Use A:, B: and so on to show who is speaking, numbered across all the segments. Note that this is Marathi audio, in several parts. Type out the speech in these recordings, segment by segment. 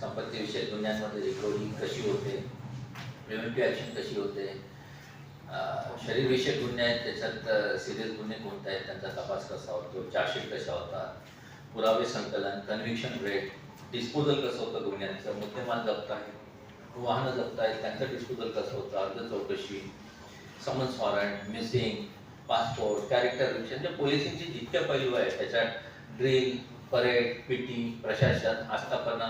A: संपत्तीविषयक गुन्ह्यांमध्ये रिकव्हरी कशी होते प्रिव्हेंटिव्ह ॲक्शन कशी होते शरीरविषयक गुन्हे आहेत, त्याच्यात सिरियस गुन्हे कोणते आहेत, त्यांचा तपास कसा होतो चार्जशीट कशा होतात, पुरावे संकलन कन्व्हिक्शन रेट डिस्पोजल कसं होतं गुन्ह्यांचं, मुद्देमाल जप्त आहे वाहनं जप्त आहेत त्यांचं डिस्पोजल कसं होतं, अर्ज़ चौकशी summons warrant missing passport character म्हणजे पोलिसिंगचे जितके पैलू आहेत, त्याच्यात ड्रिल परेड पीटी प्रशासन आस्थापना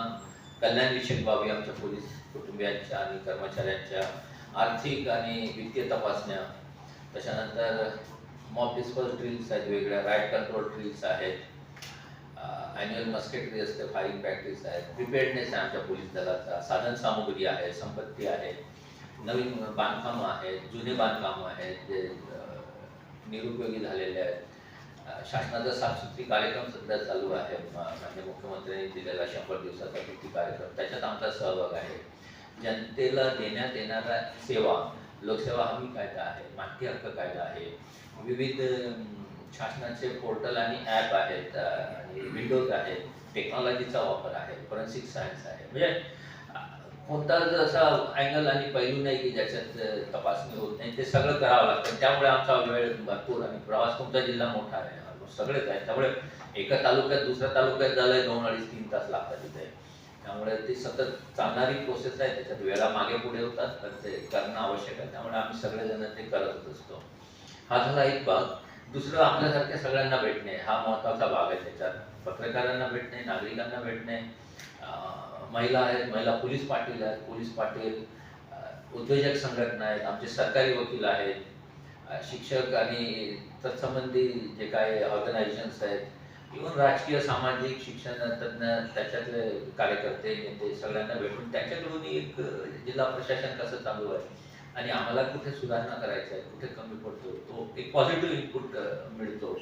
A: कल्याणविषयक बाबी आमच्या पोलीस कुटुंबियांच्या आणि कर्मचाऱ्यांच्या आर्थिक आणि वित्तीय तपासण्या. त्याच्यानंतर मॉब डिस्पल ड्रिल्स आहेत वेगळ्या राईट कंट्रोल ड्रिल्स आहेत. ॲन्युअल मस्केटरी असते फायरिंग प्रॅक्टिस आहेत. प्रिपेअर्डनेस आहे आमच्या पोलीस दलाचा. साधन सामुग्री आहे संपत्ती आहे. नवीन बांधकामं आहेत जुने बांधकामं आहेत जे निरुपयोगी झालेले आहेत. शासनाचा साफसुथरी कार्यक्रम सध्या चालू आहे. म- मुख्यमंत्र्यांनी दिलेला शंभर दिवसाचा कृती कार्यक्रम. त्याच्यात आमचा सहभाग आहे. जनतेला देण्यात येणारा सेवा लोकसेवा हमी कायदा आहे माहिती हक्क कायदा आहे. विविध शासनाचे पोर्टल आणि ॲप आहेत आणि विंडोज आहेत. टेक्नॉलॉजीचा वापर आहे. फॉरेन्सिक सायन्स आहे. म्हणजे कोणताच असा अँगल आणि पैलू नाही की ज्याच्यात तपासणी होत नाही. ते सगळं करावं लागतं. त्यामुळे आमचा वेळ भरपूर आणि प्रवास तुमचा जिल्हा मोठा आहे. हो, सगळेच आहे. त्यामुळे एका तालुक्यात दुसऱ्या तालुक्यात झालंय दोन अडीच तीन तास लागतात तिथे. त्यामुळे ती सतत चालणारी प्रोसेस आहे. त्याच्यात वेळा मागे पुढे होतात. तर ते करणं आवश्यक आहे. त्यामुळे आम्ही सगळेजण ते करतच असतो. हा झाला एक भाग. दुसरं आपल्यासारख्या सगळ्यांना भेटणे हा महत्त्वाचा भाग आहे त्याच्यात. पत्रकारांना भेटणे नागरिकांना भेटणे. महिला आहेत महिला पोलीस पाटील आहेत पोलीस पाटील उद्योजक संघटना आहेत आमचे सरकारी वकील आहेत शिक्षक आणि तत्संबंधी जे काय ऑर्गनायझेशन्स आहेत इव्हन राजकीय सामाजिक शिक्षण तज्ज्ञ त्याच्यातले कार्यकर्ते नेते सगळ्यांना भेटून त्याच्याकडून एक जिल्हा प्रशासन कसं चालू आहे आणि आम्हाला कुठे सुधारणा करायचं आहे कुठे कमी पडतो तो एक पॉझिटिव्ह इनपुट मिळतो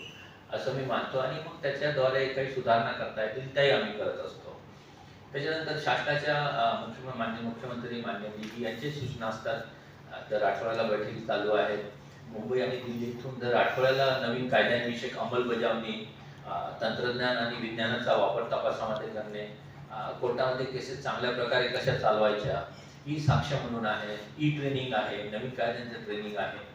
A: असं मी मानतो. आणि मग त्याच्याद्वारे काही सुधारणा करता येतील त्याही आम्ही करत असतो. त्याच्यानंतर शासनाच्या मुख्यमंत्री मान्य मुख्यमंत्री मान्य दिदी यांचे सूचना असतात. तर आठवड्याला बैठकी चालू आहेत मुंबई आणि दिल्लीतून जर दर आठवड्याला नवीन कायद्यांविषयक अंमलबजावणी तंत्रज्ञान आणि विज्ञानाचा वापर तपासामध्ये करणे कोर्टामध्ये केसेस चांगल्या प्रकारे कशा चालवायच्या ई साक्ष म्हणून आहे ई ट्रेनिंग आहे नवीन कायद्यांचं ट्रेनिंग आहे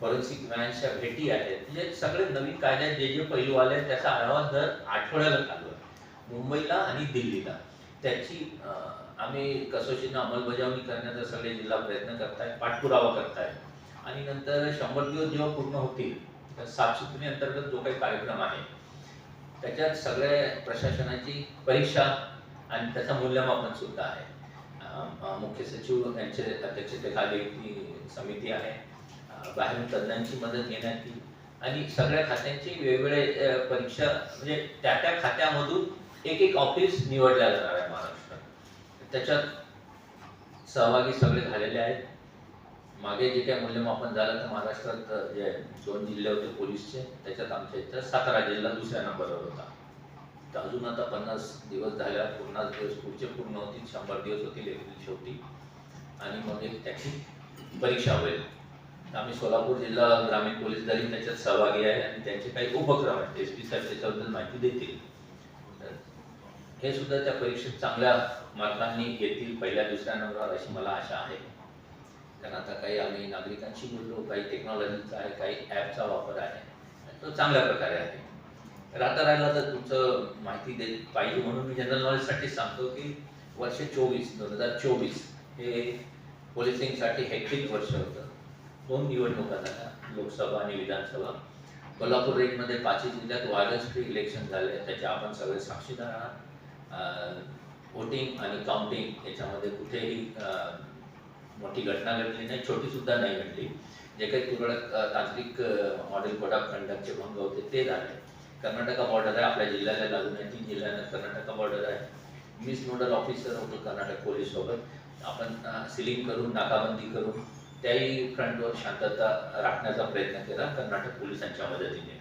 A: फॉरेन्सिक मॅनच्या भेटी आहेत. म्हणजे सगळे नवीन कायद्यात जे जे पैलू आले त्याचा आढावा दर आठवड्याला चालू आहे. मुंबईला आणि दिल्लीला. त्याची आम्ही कसोशीनं अंमलबजावणी करण्याचा सगळे जिल्हा प्रयत्न करतायत पाठपुरावा करतायत. आणि नंतर शंभर दिवस जेव्हा पूर्ण होतील तर साफसुथरी अंतर्गत जो काही कार्यक्रम आहे त्याच्यात सगळ्या प्रशासनाची परीक्षा आणि त्याचं मूल्यमापन सुद्धा आहे. मुख्य सचिव यांचे अध्यक्षतेखाली ती समिती आहे. बाहेरून तज्ज्ञांची मदत घेण्यात येईल. आणि सगळ्या खात्यांची वेगवेगळे परीक्षा म्हणजे त्या त्या खात्यामधून एक एक ऑफिस निवडल्या जाणार आहे त्याच्यात सहभागी सगळे झालेले आहेत. मागे जे काही मूल्यमापन झालं तर महाराष्ट्रात जे दोन जिल्हे होते पोलीसचे त्याच्यात आमच्या इथं सातारा जिल्हा दुसऱ्या नंबरवर होता. तर अजून आता पन्नास दिवस झाल्या पन्नास दिवस पुढचे पूर्ण होतील शंभर दिवस होतील एप्रिल शेवटी. आणि मग एक त्याची परीक्षा होईल. आम्ही सोलापूर जिल्हा ग्रामीण पोलीस दल त्याच्यात सहभागी आहे आणि त्यांचे काही उपक्रम आहेत. एस पी साहेब त्याच्याबद्दल माहिती देतील. हे सुद्धा त्या परीक्षेत चांगल्या मार्कांनी येतील पहिल्या दुसऱ्या नंबरवर अशी मला आशा आहे. कारण आता काही आम्ही नागरिकांशी बोललो काही टेक्नॉलॉजीचा आहे काही ॲपचा वापर आहे. तो चांगल्या प्रकारे आहे. तर आता राहिला तर तुमचं माहिती दे पाहिजे म्हणून मी जनरल नॉलेजसाठी सांगतो की वर्ष चोवीस दोन हजार चोवीस हे पोलिसिंगसाठी हेक्टिक वर्ष होतं. दोन निवडणुका झाल्या लोकसभा आणि विधानसभा. कोल्हापूर रेंजमध्ये पाचही जिल्ह्यात वायरस फ्री इलेक्शन झाले. त्याचे आपण सगळे साक्षीदार आहात. वोटिंग आणि काउंटिंग याच्यामध्ये कुठेही मोठी घटना घडली नाही छोटी सुद्धा नाही घडली. जे काही तुरळक तांत्रिक मॉडेल कोड ऑफ कंडक्टचे भंग होते ते झाले. कर्नाटका बॉर्डर आहे आपल्या जिल्ह्याला लागून आहे तीन जिल्ह्यांना कर्नाटका बॉर्डर आहे. मिस नोडल ऑफिसर होतो कर्नाटक पोलीस सोबत. आपण सिलिंग करून नाकाबंदी करून त्याही फ्रंटवर शांतता राखण्याचा प्रयत्न केला कर्नाटक पोलिसांच्या मदतीने.